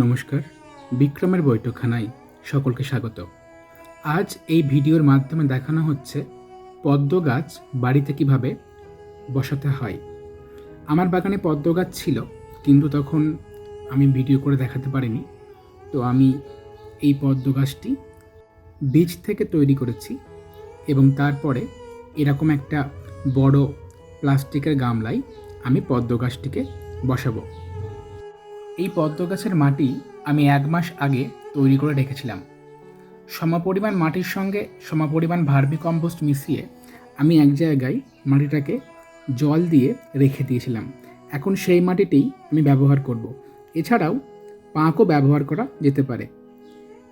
নমস্কার, বিক্রমের বৈঠকখানায় সকলকে স্বাগত। আজ এই ভিডিওর মাধ্যমে দেখানো হচ্ছে পদ্ম গাছ বাড়িতে কীভাবে বসাতে হয়। আমার বাগানে পদ্ম গাছ ছিল, কিন্তু তখন আমি ভিডিও করে দেখাতে পারিনি। তো আমি এই পদ্ম গাছটি বীজ থেকে তৈরি করেছি এবং তারপরে এরকম একটা বড় প্লাস্টিকের গামলায় আমি পদ্ম গাছটিকে বসাবো। এই পদ্ম গাছের মাটি আমি এক মাস আগে তৈরি করে রেখেছিলাম। সমপরিমাণ মাটির সঙ্গে সমপরিমাণ ভার্মি কম্পোস্ট মিশিয়ে আমি এক জায়গায় মাটিটাকে জল দিয়ে রেখে দিয়েছিলাম। এখন সেই মাটিতেই আমি ব্যবহার করব। এছাড়াও পাঁকও ব্যবহার করা যেতে পারে।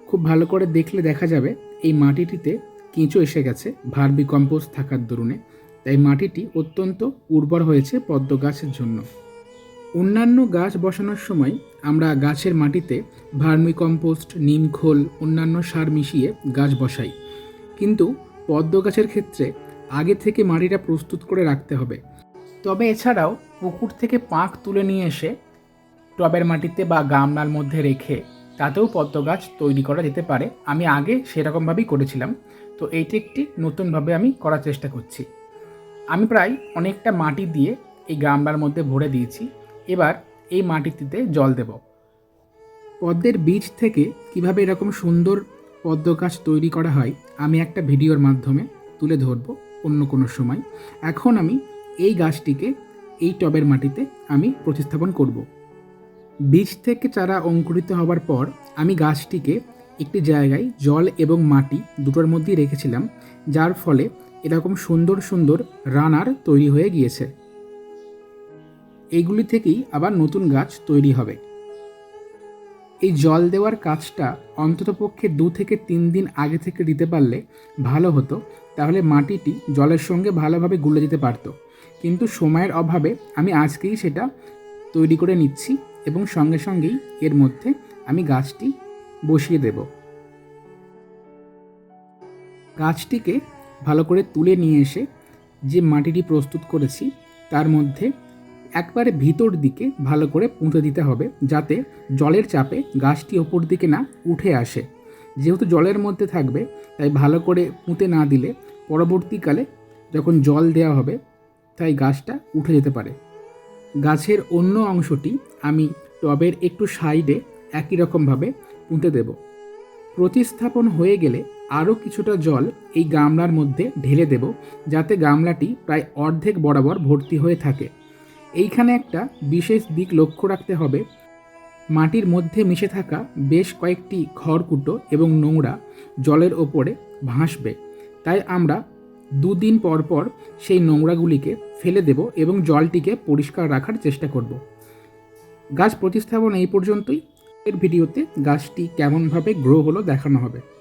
খুব ভালো করে দেখলে দেখা যাবে এই মাটিটিতে কেঁচো এসে গেছে ভার্মি কম্পোস্ট থাকার দরুনে। তাই মাটিটি অত্যন্ত উর্বর হয়েছে পদ্ম গাছের জন্য। অন্যান্য গাছ বসানোর সময় আমরা গাছের মাটিতে ভার্মি কম্পোস্ট নিমখোল অন্যান্য সার মিশিয়ে গাছ বসাই। কিন্তু পদ্ম গাছের ক্ষেত্রে আগে থেকে মাটিটা প্রস্তুত করে রাখতে হবে। তবে এছাড়াও পুকুর থেকে পাঁক তুলে নিয়ে এসে টবের মাটিতে বা গামলার মধ্যে রেখে তাতেও পদ্ম গাছ তৈরি করা যেতে পারে। আমি আগে সেরকমভাবেই করেছিলাম। তো এইটি একটি নতুনভাবে আমি করার চেষ্টা করছি। আমি প্রায় অনেকটা মাটি দিয়ে এই গামলার মধ্যে ভরে দিয়েছি। এবার এই মাটিটিতে জল দেব। পদ্মের বীজ থেকে কীভাবে এরকম সুন্দর পদ্ম গাছ তৈরি করা হয়, আমি একটা ভিডিওর মাধ্যমে তুলে ধরব অন্য কোনো সময়। এখন আমি এই গাছটিকে এই টবের মাটিতে আমি প্রতিস্থাপন করব। বীজ থেকে চারা অঙ্কুরিত হওয়ার পর আমি গাছটিকে একটি জায়গায় জল এবং মাটি দুটোর মধ্যেই রেখেছিলাম, যার ফলে এরকম সুন্দর সুন্দর রানার তৈরি হয়ে গিয়েছে। এইগুলি থেকেই আবার নতুন গাছ তৈরি হবে। এই জল দেওয়ার কাজটা অন্ততপক্ষে দু থেকে তিন দিন আগে থেকে দিতে পারলে ভালো হতো, তাহলে মাটিটি জলের সঙ্গে ভালোভাবে গুলে যেতে পারত। কিন্তু সময়ের অভাবে আমি আজকেই সেটা তৈরি করে নিচ্ছি এবং সঙ্গে সঙ্গেই এর মধ্যে আমি গাছটি বসিয়ে দেব। গাছটিকে ভালো করে তুলে নিয়ে এসে যে মাটিটি প্রস্তুত করেছি, তার মধ্যে একবারে ভিতর দিকে ভালো করে পুঁতে দিতে হবে যাতে জলের চাপে গাছটি ওপর দিকে না উঠে আসে। যেহেতু জলের মধ্যে থাকবে, তাই ভালো করে পুঁতে না দিলে পরবর্তীকালে যখন জল দেওয়া হবে, তাই গাছটা উঠে যেতে পারে। গাছের অন্য অংশটি আমি টবের একটু সাইডে একই রকমভাবে পুঁতে দেব। প্রতিস্থাপন হয়ে গেলে আরও কিছুটা জল এই গামলার মধ্যে ঢেলে দেব, যাতে গামলাটি প্রায় অর্ধেক বরাবর ভর্তি হয়ে থাকে। এইখানে একটা বিশেষ দিক লক্ষ্য রাখতে হবে। মাটির মধ্যে মিশে থাকা বেশ কয়েকটি খড়কুটো এবং নোংরা জলের ওপরে ভাসবে। তাই আমরা দুদিন পর পর সেই নোংরাগুলিকে ফেলে দেব এবং জলটিকে পরিষ্কার রাখার চেষ্টা করব। গাছ প্রতিস্থাপন এই পর্যন্তই। এর ভিডিওতে গাছটি কেমনভাবে গ্রো হলো দেখানো হবে।